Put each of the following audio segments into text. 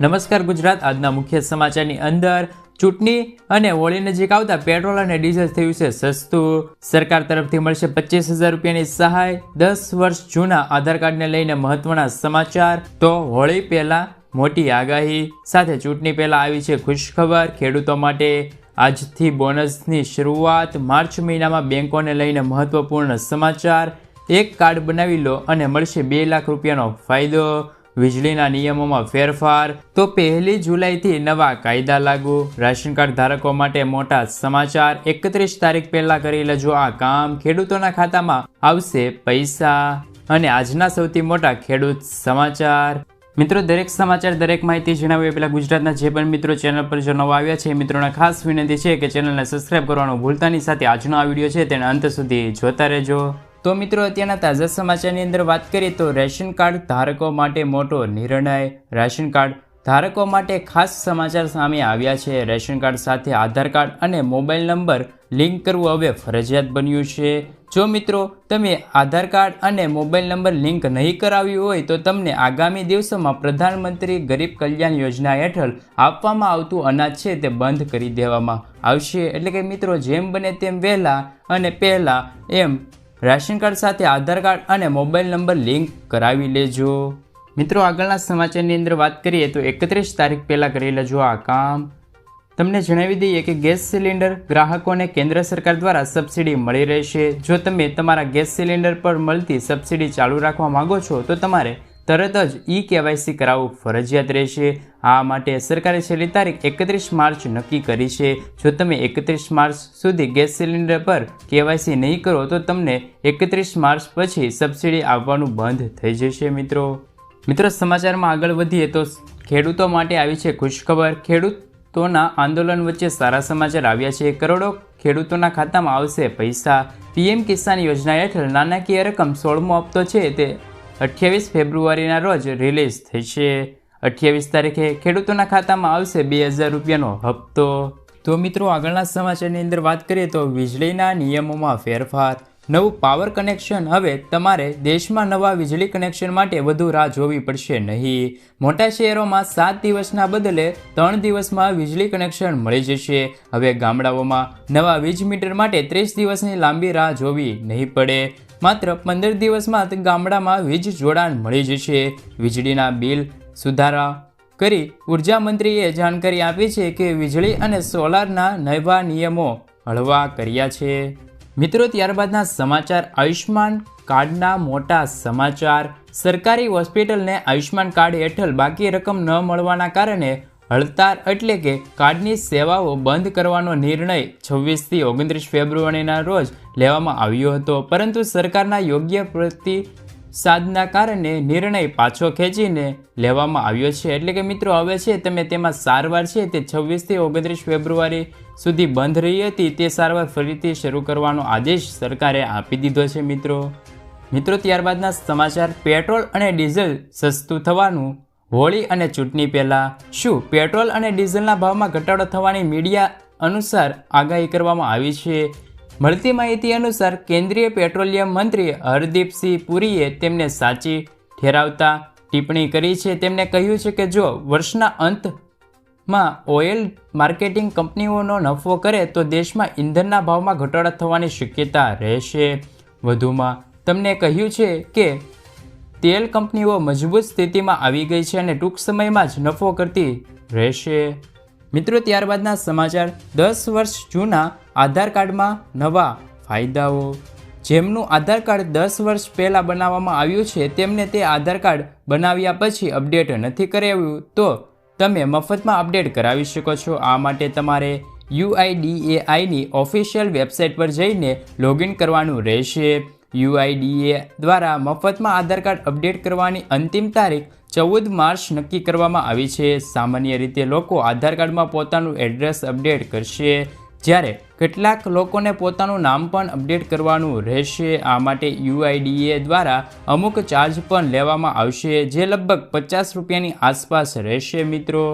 નમસ્કાર ગુજરાત. આજના મુખ્ય સમાચારની અંદર ચૂંટણી અને હોળી નજીક આવતા પેટ્રોલ અને ડીઝલ થયું છે સસ્તું. સરકાર તરફથી મળશે પચીસ હજાર રૂપિયાની સહાય. દસ વર્ષ જૂના આધાર કાર્ડને લઈને મહત્વના સમાચાર. તો હોળી પહેલા મોટી આગાહી. સાથે ચૂંટણી પહેલા આવી છે ખુશખબર ખેડૂતો માટે. આજથી બોનસની શરૂઆત માર્ચ મહિનામાં બેંકોને લઈને મહત્વપૂર્ણ સમાચાર. એક કાર્ડ બનાવી લો અને મળશે બે લાખ રૂપિયાનો ફાયદો. વીજળીના નિયમોમાં ફેરફાર. તો પહેલી જુલાઈથી નવા કાયદા લાગુ. રાશન કાર્ડ ધારકો માટે મોટા સમાચાર. એકત્રીસ તારીખ પહેલા કરી લેજો આ કામ ખેડૂતોના ખાતામાં આવશે પૈસા. અને આજના સૌથી મોટા ખેડૂત સમાચાર. મિત્રો, દરેક સમાચાર, દરેક માહિતી જણાવીએ પહેલાં ગુજરાતના જે પણ મિત્રો ચેનલ પર જો નવા આવ્યા છે મિત્રોને ખાસ વિનંતી છે કે ચેનલને સબસ્ક્રાઈબ કરવાનું ભૂલતાની સાથે આજનો આ વીડિયો છે, તેને અંત સુધી જોતા રહેજો. તો મિત્રો, અત્યારના તાજા સમાચારની અંદર વાત કરીએ તો રેશન કાર્ડ ધારકો માટે મોટો નિર્ણય રેશન કાર્ડ ધારકો માટે ખાસ સમાચાર સામે આવ્યા છે. રેશન કાર્ડ સાથે આધાર કાર્ડ અને મોબાઈલ નંબર લિંક કરવું હવે ફરજિયાત બન્યું છે. જો મિત્રો, તમે આધાર કાર્ડ અને મોબાઈલ નંબર લિંક નહીં કરાવ્યું હોય તો તમને આગામી દિવસોમાં પ્રધાનમંત્રી ગરીબ કલ્યાણ યોજના હેઠળ આપવામાં આવતું અનાજ છે તે બંધ કરી દેવામાં આવશે. એટલે કે મિત્રો, જેમ બને તેમ વહેલા અને પહેલાં એમ રાશન કાર્ડ સાથે આધાર કાર્ડ અને મોબાઈલ નંબર લિંક કરાવી લેજો. મિત્રો, આગળના સમાચારની અંદર વાત કરીએ તો એકત્રીસ તારીખ પહેલાં કરી લેજો આ કામ, તમને જણાવી દઈએ કે ગેસ સિલિન્ડર ગ્રાહકોને કેન્દ્ર સરકાર દ્વારા સબસિડી મળી રહેશે. જો તમે તમારા ગેસ સિલિન્ડર પર મળતી સબસિડી ચાલુ રાખવા માંગો છો, તો તમારે તરત જ ઈ કેવાયસી કરાવવું ફરજિયાત રહેશે. આ માટે સરકારે છેલ્લી તારીખ એકત્રીસ માર્ચ નક્કી કરી છે. જો તમે એકત્રીસ માર્ચ સુધી ગેસ સિલિન્ડર પર કેવાયસી નહીં કરો, તો તમને એકત્રીસ માર્ચ પછી સબસિડી આવવાનું બંધ થઈ જશે મિત્રો. મિત્રો, સમાચારમાં આગળ વધીએ તો ખેડૂતો માટે આવી છે ખુશખબર. ખેડૂતોના આંદોલન વચ્ચે સારા સમાચાર આવ્યા છે. કરોડો ખેડૂતોના ખાતામાં આવશે પૈસા. પીએમ કિસાન યોજના હેઠળ નાણાકીય રકમ સોળમો હપ્તો છે. તે અઠ્યાવીસ ફેબ્રુઆરીના રોજ રિલીઝ થશે અઠ્યાવીસ તારીખે ખેડૂતોના ખાતામાં આવશે બે હજાર રૂપિયાનો હપ્તો. તો મિત્રો, આગળના સમાચારની અંદર વાત કરીએ તો વીજળીના નિયમોમાં ફેરફાર. નવું પાવર કનેક્શન હવે તમારે દેશમાં નવા વીજળી કનેક્શન માટે વધુ રાહ જોવી પડશે નહીં. મોટા શહેરોમાં સાત દિવસના બદલે ત્રણ દિવસમાં વીજળી કનેક્શન મળી જશે. હવે ગામડાઓમાં નવા વીજ મીટર માટે ત્રીસ દિવસની લાંબી રાહ જોવી નહીં પડે. માત્ર પંદર દિવસમાં ગામડામાં વીજ જોડાણ મળી જશે વીજળીના બિલ સુધારા કરી ઊર્જા મંત્રીએ જાણકારી આપી છે કે વીજળી અને સોલારના નવા નિયમો હળવા કર્યા છે. મિત્રો, ત્યારબાદના સમાચાર. આયુષ્માન કાર્ડના મોટા સમાચાર. સરકારી હોસ્પિટલને આયુષ્માન કાર્ડ હેઠળ બાકી રકમ ન મળવાના કારણે હડતાળ એટલે કે કાર્ડની સેવાઓ બંધ કરવાનો નિર્ણય છવ્વીસથી ઓગણત્રીસ ફેબ્રુઆરીના રોજ લેવામાં આવ્યો હતો. પરંતુ સરકારના યોગ્ય પ્રતિસાદના કારણે નિર્ણય પાછો ખેંચીને લેવામાં આવ્યો છે. એટલે કે મિત્રો, હવે છે તમે તેમાં સારવાર છે તે છવ્વીસથી ઓગણત્રીસ ફેબ્રુઆરી સુધી બંધ રહી હતી. તે સારવાર ફરીથી શરૂ કરવાનો આદેશ સરકારે આપી દીધો છે મિત્રો. મિત્રો, ત્યારબાદના સમાચાર, પેટ્રોલ અને ડીઝલ સસ્તું થવાનું હોળી અને ચૂંટણી પહેલાં શું પેટ્રોલ અને ડીઝલના ભાવમાં ઘટાડો થવાની મીડિયા અનુસાર આગાહી કરવામાં આવી છે? મળતી માહિતી અનુસાર કેન્દ્રીય પેટ્રોલિયમ મંત્રી હરદીપસિંહ પુરીએ તેમને સાચી ઠેરાવતા ટિપ્પણી કરી છે. તેમણે કહ્યું છે કે જો વર્ષના અંતમાં ઓઇલ માર્કેટિંગ કંપનીઓનો નફો કરે તો દેશમાં ઇંધણના ભાવમાં ઘટાડો થવાની શક્યતા રહેશે. વધુમાં, તમને કહ્યું છે કે તેલ કંપનીઓ મજબૂત સ્થિતિમાં આવી ગઈ છે અને ટૂંક સમયમાં જ નફો કરતી રહેશે. મિત્રો, ત્યારબાદના સમાચાર. દસ વર્ષ જૂના આધાર કાર્ડમાં નવા ફાયદાઓ. જેમનું આધાર કાર્ડ દસ વર્ષ પહેલાં બનાવવામાં આવ્યું છે, તેમને તે આધાર કાર્ડ બનાવ્યા પછી અપડેટ નથી કરાવ્યું. તો તમે મફતમાં અપડેટ કરાવી શકો છો. આ માટે તમારે યુઆઈડીએઆઈની ઓફિશિયલ વેબસાઇટ પર જઈને લોગિન કરવાનું રહેશે. યુઆઈડીએ દ્વારા મફતમાં આધાર કાર્ડ અપડેટ કરવાની અંતિમ તારીખ ચૌદ માર્ચ નક્કી કરવામાં આવી છે. સામાન્ય રીતે લોકો આધાર કાર્ડમાં પોતાનું એડ્રેસ અપડેટ કરશે, જ્યારે કેટલાક લોકોને પોતાનું નામ પણ અપડેટ કરવાનું રહેશે. આ માટે યુઆઈડીએ દ્વારા અમુક ચાર્જ પણ લેવામાં આવશે, જે લગભગ પચાસ રૂપિયાની આસપાસ રહેશે મિત્રો.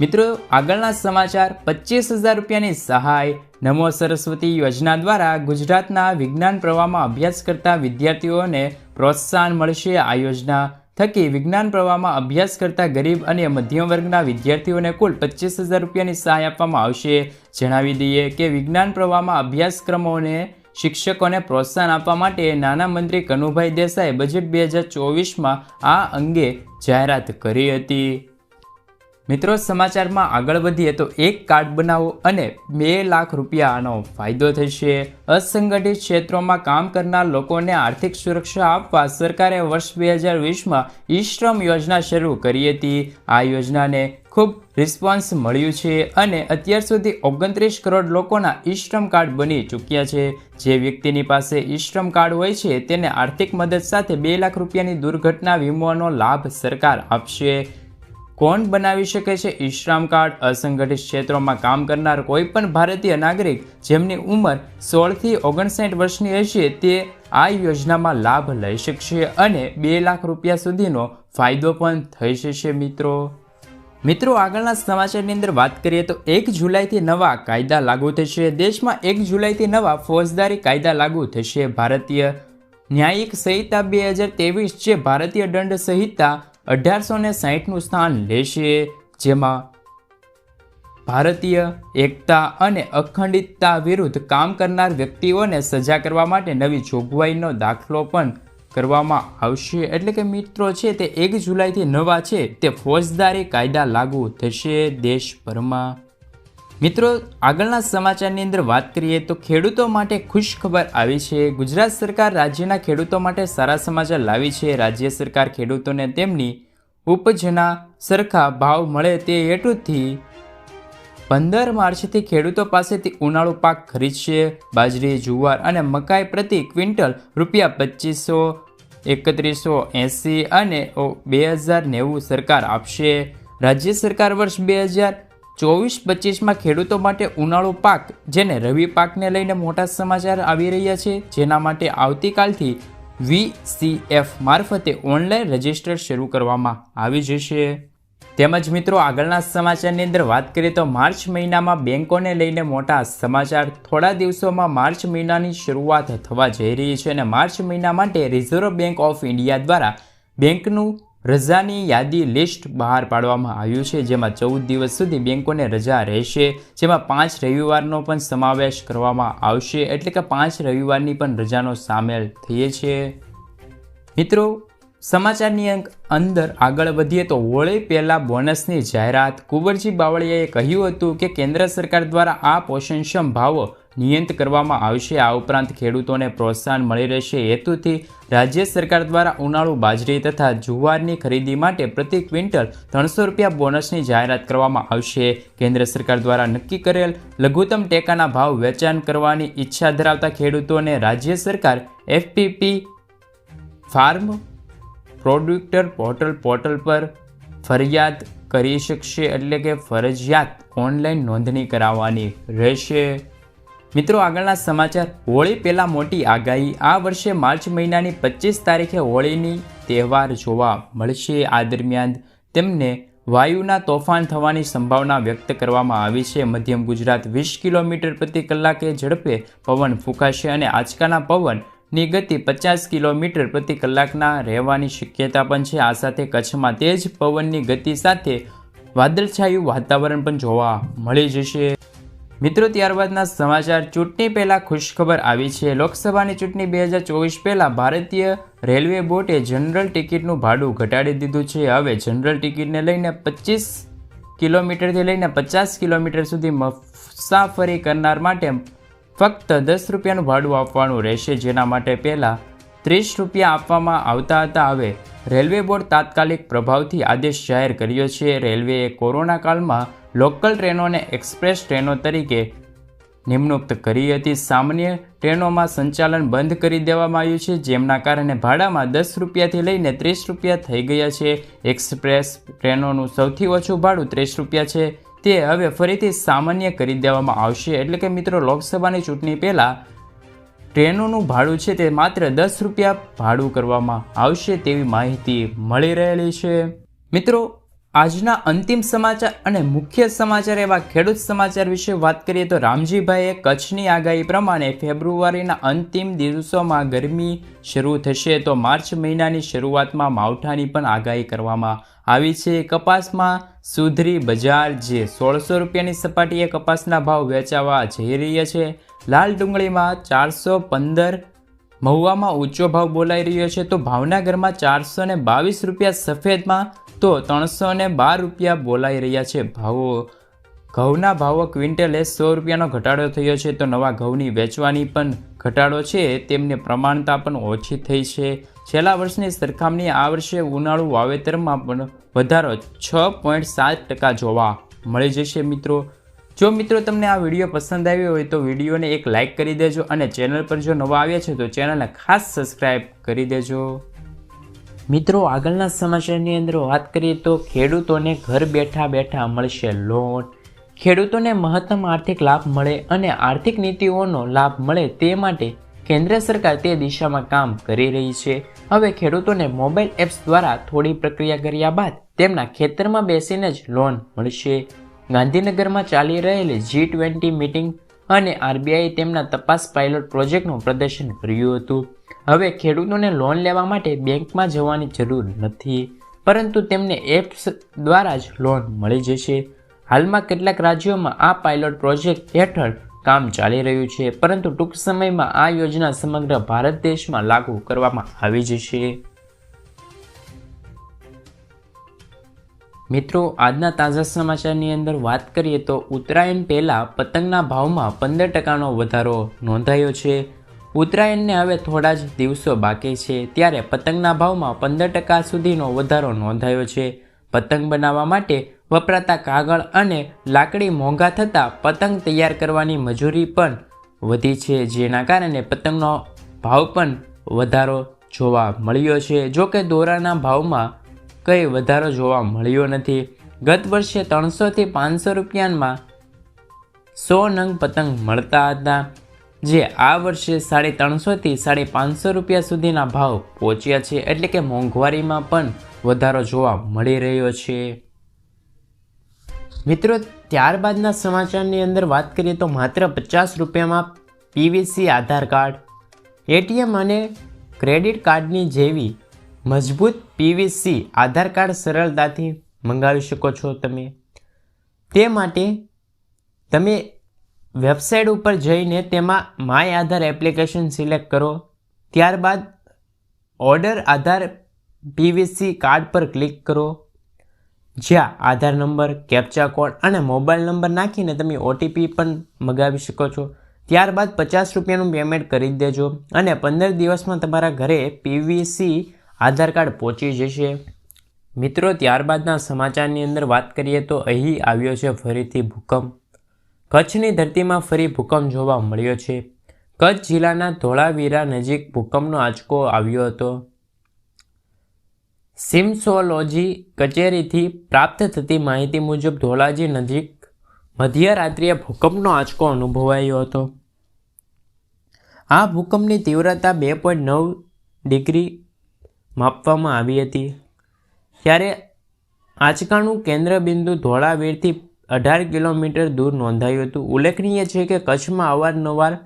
મિત્રો, આગળના સમાચાર પચીસ હજાર રૂપિયાની સહાય નમો સરસ્વતી યોજના દ્વારા ગુજરાતના વિજ્ઞાન પ્રવાહમાં અભ્યાસ કરતા વિદ્યાર્થીઓને પ્રોત્સાહન મળશે. આ યોજના થકી વિજ્ઞાન પ્રવાહમાં અભ્યાસ કરતા ગરીબ અને મધ્યમ વર્ગના વિદ્યાર્થીઓને કુલ પચીસ હજાર રૂપિયાની સહાય આપવામાં આવશે. જણાવી દઈએ કે વિજ્ઞાન પ્રવાહમાં અભ્યાસક્રમોને શિક્ષકોને પ્રોત્સાહન આપવા માટે નાના મંત્રી કનુભાઈ દેસાઈ બજેટ બે હજાર ચોવીસમાં આ અંગે જાહેરાત કરી હતી. મિત્રો, સમાચારમાં આગળ વધીએ તો એક કાર્ડ બનાવો અને બે લાખ રૂપિયાનો ફાયદો થશે. અસંગઠિત ક્ષેત્રોમાં કામ કરનાર લોકોને આર્થિક સુરક્ષા આપવા સરકારે વર્ષ બે હજાર વીસમાં ઈશ્રમ યોજના શરૂ કરી હતી. આ યોજનાને ખૂબ રિસ્પોન્સ મળ્યું છે અને અત્યાર સુધી ઓગણત્રીસ કરોડ લોકોના ઈશ્રમ કાર્ડ બની ચૂક્યા છે. જે વ્યક્તિની પાસે ઈશ્રમ કાર્ડ હોય છે, તેને આર્થિક મદદ સાથે બે લાખ રૂપિયાની દુર્ઘટના વીમોનો લાભ સરકાર આપશે. કોણ બનાવી શકે છે? ઈશ્રામ કાર્ડ અસંગઠિત ક્ષેત્રોમાં કામ કરનાર કોઈ પણ ભારતીય નાગરિક જેમની ઉંમર સોળથી ઓગણસાઠ વર્ષની હશે, તે આ યોજનામાં લાભ લઈ શકશે અને બે લાખ રૂપિયા સુધીનો ફાયદો પણ થઈ જશે મિત્રો. મિત્રો, આગળના સમાચારની અંદર વાત કરીએ તો એક જુલાઈથી નવા કાયદા લાગુ થશે. દેશમાં એક જુલાઈથી નવા ફોજદારી કાયદા લાગુ થશે. ભારતીય ન્યાયિક સંહિતા બે હજાર ત્રેવીસ જે ભારતીય દંડ સંહિતા અઢારસો ને સાહીઠનું સ્થાન લેશે, જેમાં ભારતીય એકતા અને અખંડિતતા વિરુદ્ધ કામ કરનાર વ્યક્તિઓને સજા કરવા માટે નવી જોગવાઈનો દાખલો પણ કરવામાં આવશે. એટલે કે મિત્રો છે તે એક જુલાઈથી નવા છે તે ફોજદારી કાયદા લાગુ થશે દેશભરમાં. મિત્રો, આગળના સમાચારની અંદર વાત કરીએ તો ખેડૂતો માટે ખુશ ખબર આવી છે. ગુજરાત સરકાર રાજ્યના ખેડૂતો માટે સારા સમાચાર લાવી છે. રાજ્ય સરકાર ખેડૂતોને તેમની ઉપજના સરખા ભાવ મળે તે હેતુથી પંદર માર્ચથી ખેડૂતો પાસેથી ઉનાળુ પાક ખરીદશે. બાજરી, જુવાર અને મકાઈ પ્રતિ ક્વિન્ટલ રૂપિયા પચીસો એકત્રીસો એંસી અને બે હજાર નેવું સરકાર આપશે. રાજ્ય સરકાર વર્ષ બે હજાર ચોવીસ પચીસમાં ખેડૂતો માટે ઉનાળુ પાક, જેને રવિ પાકને લઈને મોટા સમાચાર આવી રહ્યા છે, જેના માટે આવતીકાલથી વીસીએફ મારફતે ઓનલાઈન રજિસ્ટર શરૂ કરવામાં આવી જશે. તેમજ મિત્રો, આગળના સમાચારની અંદર વાત કરીએ તો માર્ચ મહિનામાં બેંકોને લઈને મોટા સમાચાર. થોડા દિવસોમાં માર્ચ મહિનાની શરૂઆત થવા જઈ રહી છે અને માર્ચ મહિના માટે રિઝર્વ બેંક ઓફ ઇન્ડિયા દ્વારા બેંકનું રજાની યાદી લિસ્ટ બહાર પાડવામાં આવ્યું છે, જેમાં ચૌદ દિવસ સુધી બેંકોને રજા રહેશે, જેમાં પાંચ રવિવારનો પણ સમાવેશ કરવામાં આવશે, એટલે કે પાંચ રવિવારની પણ રજાનો સામેલ થઈએ છે. મિત્રો, સમાચારની અંક અંદર આગળ વધીએ તો હોળી પહેલાં બોનસની જાહેરાત. કુંવરજી બાવળિયાએ કહ્યું હતું કે કેન્દ્ર સરકાર દ્વારા આ પોષણક્ષમ ભાવો નિયંત કરવામાં આવશે. આ ઉપરાંત ખેડૂતોને પ્રોત્સાહન મળી રહેશે. હેતુથી રાજ્ય સરકાર દ્વારા ઉનાળુ બાજરી તથા જુવારની ખરીદી માટે પ્રતિ ક્વિન્ટલ ત્રણસો રૂપિયા બોનસની જાહેરાત કરવામાં આવશે. કેન્દ્ર સરકાર દ્વારા નક્કી કરેલ લઘુત્તમ ટેકાના ભાવ વેચાણ કરવાની ઈચ્છા ધરાવતા ખેડૂતોને રાજ્ય સરકાર FPP farm producer portal portal પર ફરિયાદ કરી શકશે એટલે કે ફરજિયાત ઓનલાઈન નોંધણી કરાવવાની રહેશે. મિત્રો, આગળના સમાચાર. હોળી પહેલાં મોટી આગાહી. આ વર્ષે માર્ચ મહિનાની પચીસ તારીખે હોળીની તહેવાર જોવા મળશે. આ દરમિયાન તેમને વાયુના તોફાન થવાની સંભાવના વ્યક્ત કરવામાં આવી છે. મધ્યમ ગુજરાત વીસ કિલોમીટર પ્રતિ કલાકે ઝડપે પવન ફૂંકાશે અને આંચકાના પવનની ગતિ પચાસ કિલોમીટર પ્રતિ કલાકના રહેવાની શક્યતા પણ છે. આ સાથે કચ્છમાં તેજ પવનની ગતિ સાથે વાદળછાયું વાતાવરણ પણ જોવા મળી જશે. મિત્રો, ત્યારબાદના સમાચાર. ચૂંટણી પહેલા ખુશખબર આવી છે. લોકસભાની ચૂંટણી બે હજાર ચોવીસ પહેલાં ભારતીય રેલવે બોર્ડે જનરલ ટિકિટનું ભાડું ઘટાડી દીધું છે. હવે જનરલ ટિકિટને લઈને પચીસ કિલોમીટરથી લઈને પચાસ કિલોમીટર સુધી મુસાફરી કરનાર માટે ફક્ત દસ રૂપિયાનું ભાડું આપવાનું રહેશે. જેના માટે પહેલાં ત્રીસ રૂપિયા આપવામાં આવતા હતા. હવે રેલવે બોર્ડ તાત્કાલિક પ્રભાવથી આદેશ જાહેર કર્યો છે. રેલવેએ કોરોના કાળમાં લોકલ ટ્રેનોને એક્સપ્રેસ ટ્રેનો તરીકે નિમણૂક કરી હતી. સામાન્ય ટ્રેનોમાં સંચાલન બંધ કરી દેવામાં આવ્યું છે, જેમના કારણે ભાડામાં દસ રૂપિયાથી લઈને ત્રીસ રૂપિયા થઈ ગયા છે. એક્સપ્રેસ ટ્રેનોનું સૌથી ઓછું ભાડું ત્રીસ રૂપિયા છે. તે હવે ફરીથી સામાન્ય કરી દેવામાં આવશે. એટલે કે મિત્રો, લોકસભાની ચૂંટણી પહેલાં ટ્રેનોનું ભાડું છે તે માત્ર દસ રૂપિયા ભાડું કરવામાં આવશે તેવી માહિતી મળી રહેલી છે. મિત્રો આજના અંતિમ સમાચાર અને મુખ્ય સમાચાર એવા ખેડૂત સમાચાર વિશે વાત કરીએ તો રામજીભાઈએ કચ્છની આગાહી પ્રમાણે ફેબ્રુઆરીના અંતિમ દિવસોમાં ગરમી શરૂ થશે તો માર્ચ મહિનાની શરૂઆતમાં માવઠાની પણ આગાહી કરવામાં આવી છે. કપાસમાં સુધરી બજાર જે સોળસો રૂપિયાની સપાટીએ કપાસના ભાવ વેચાવા જઈ રહ્યા છે. લાલ ડુંગળીમાં ચારસો પંદર, મહુવામાં ઊંચો ભાવ બોલાઈ રહ્યો છે તો ભાવનગરમાં ચારસો બાવીસ રૂપિયા સફેદમાં તો ત્રણસો ને બાર રૂપિયા બોલાઈ રહ્યા છે ભાવો. ઘઉંના ભાવો ક્વિન્ટલે સો રૂપિયાનો ઘટાડો થયો છે, તો નવા ઘઉંની વેચવાની પણ ઘટાડો છે, તેમની પ્રમાણતા પણ ઓછી થઈ છે. છેલ્લા વર્ષની સરખામણી આ વર્ષે ઉનાળુ વાવેતરમાં પણ વધારો છ પોઈન્ટ સાત ટકા જોવા મળી જશે મિત્રો. જો મિત્રો તમને આ વીડિયો પસંદ આવ્યો હોય તો વિડીયોને એક લાઇક કરી દેજો અને ચેનલ પર જો નવા આવ્યા છે તો ચેનલને ખાસ સબસ્ક્રાઈબ કરી દેજો. મિત્રો, આગળના સમાચારની અંદર વાત કરીએ તો ખેડૂતોને ઘર બેઠા બેઠા મળશે લોન. ખેડૂતોને મહત્તમ આર્થિક લાભ મળે અને આર્થિક નીતિઓનો લાભ મળે તે માટે કેન્દ્ર સરકાર તે દિશામાં કામ કરી રહી છે. હવે ખેડૂતોને મોબાઈલ એપ્સ દ્વારા થોડી પ્રક્રિયા કર્યા બાદ તેમના ખેતરમાં બેસીને જ લોન મળશે. ગાંધીનગરમાં ચાલી રહેલી જી ટ્વેન્ટી મિટિંગ અને આરબીઆઈએ તેમના તપાસ પાયલોટ પ્રોજેક્ટનું પ્રદર્શન કર્યું હતું. હવે ખેડૂતોને લોન લેવા માટે બેંકમાં જવાની જરૂર નથી, પરંતુ તેમને એપ્સ દ્વારા જ લોન મળી જશે. હાલમાં કેટલાક રાજ્યોમાં આ પાયલોટ પ્રોજેક્ટ હેઠળ કામ ચાલી રહ્યું છે, પરંતુ ટૂંક સમયમાં આ યોજના સમગ્ર ભારત દેશમાં લાગુ કરવામાં આવી જશે. મિત્રો, આજના તાજા સમાચારની અંદર વાત કરીએ તો ઉત્તરાયણ પહેલાં પતંગના ભાવમાં પંદર ટકાનો વધારો નોંધાયો છે. ઉત્તરાયણને હવે થોડા જ દિવસો બાકી છે ત્યારે પતંગના ભાવમાં પંદર ટકા સુધીનો વધારો નોંધાયો છે. પતંગ બનાવવા માટે વપરાતા કાગળ અને લાકડી મોંઘા થતાં પતંગ તૈયાર કરવાની મજૂરી પણ વધી છે, જેના કારણે પતંગનો ભાવ પણ વધારો જોવા મળ્યો છે. જોકે દોરાના ભાવમાં કંઈ વધારો જોવા મળ્યો નથી. ગત વર્ષે ત્રણસોથી પાંચસો રૂપિયામાં સો નંગ પતંગ મળતા હતા, જે આ વર્ષે સાડી ત્રણસોથી સાડી પાંચસો રૂપિયા સુધીના ભાવ પહોંચ્યા છે. એટલે કે મોંઘવારીમાં પણ વધારો જોવા મળી રહ્યો છે. મિત્રો, ત્યારબાદના સમાચારની અંદર વાત કરીએ તો માત્ર પચાસ રૂપિયામાં પીવીસી આધાર કાર્ડ, એટીએમ અને ક્રેડિટ કાર્ડની જેવી મજબૂત પીવીસી આધાર કાર્ડ સરળતાથી મંગાવી શકો છો તમે. તે માટે તમે વેબસાઇટ ઉપર જઈને તેમાં માય આધાર એપ્લિકેશન સિલેક્ટ કરો. ત્યારબાદ ઓર્ડર આધાર પીવીસી કાર્ડ પર ક્લિક કરો. જ્યાં આધાર નંબર કેપ્ચા કોડ અને મોબાઈલ નંબર નાખીને તમે ઓટીપી પણ મગાવી શકો છો. ત્યારબાદ પચાસ રૂપિયાનું પેમેન્ટ કરી દેજો અને પંદર દિવસમાં તમારા ઘરે પીવીસી આધાર કાર્ડ પહોંચી જશે. મિત્રો, ત્યારબાદના સમાચારની અંદર વાત કરીએ તો અહીં આવ્યો છે ફરીથી ભૂકંપ. કચ્છની ધરતીમાં ફરી ભૂકંપ જોવા મળ્યો છે. કચ્છ જિલ્લાના ધોળાવીરા નજીક ભૂકંપનો આંચકો આવ્યો હતો. સિમ્સોલોજી કચેરીથી પ્રાપ્ત થતી માહિતી મુજબ ધોળાજી નજીક મધ્યરાત્રિએ ભૂકંપનો આંચકો અનુભવાયો હતો. આ ભૂકંપની તીવ્રતા બે પોઈન્ટ નવ ડિગ્રી માપવામાં આવી હતી. ત્યારે આંચકાનું કેન્દ્રબિંદુ ધોળાવીરથી અઢાર કિલોમીટર દૂર નોંધાયું હતું. ઉલ્લેખનીય છે કે કચ્છમાં અવારનવાર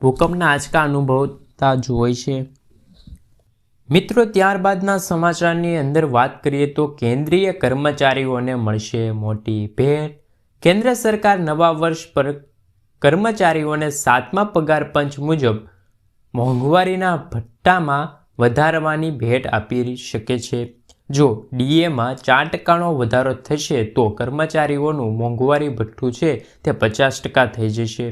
ભૂકંપના આંચકા અનુભવતા જ હોય છે. મિત્રો, ત્યારબાદના સમાચારની અંદર વાત કરીએ તો કેન્દ્રીય કર્મચારીઓને મળશે મોટી ભેટ. કેન્દ્ર સરકાર નવા વર્ષ પર કર્મચારીઓને સાતમા પગાર પંચ મુજબ મોંઘવારીના ભથ્થામાં વધારવાની ભેટ આપી શકે છે. જો ડીએમાં ચાર ટકાનો વધારો થશે તો કર્મચારીઓનું મોંઘવારી ભથ્થું છે તે પચાસ ટકા થઈ જશે.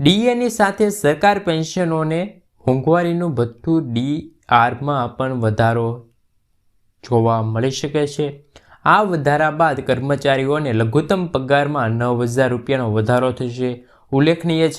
ડીએની સાથે સરકાર પેન્શનોને મોંઘવારીનું ભથ્થું ડીઆરમાં પણ વધારો જોવા મળી શકે છે. આ વધારા બાદ કર્મચારીઓને લઘુત્તમ પગારમાં નવ હજાર રૂપિયાનો વધારો થશે. ઉલ્લેખનીય છે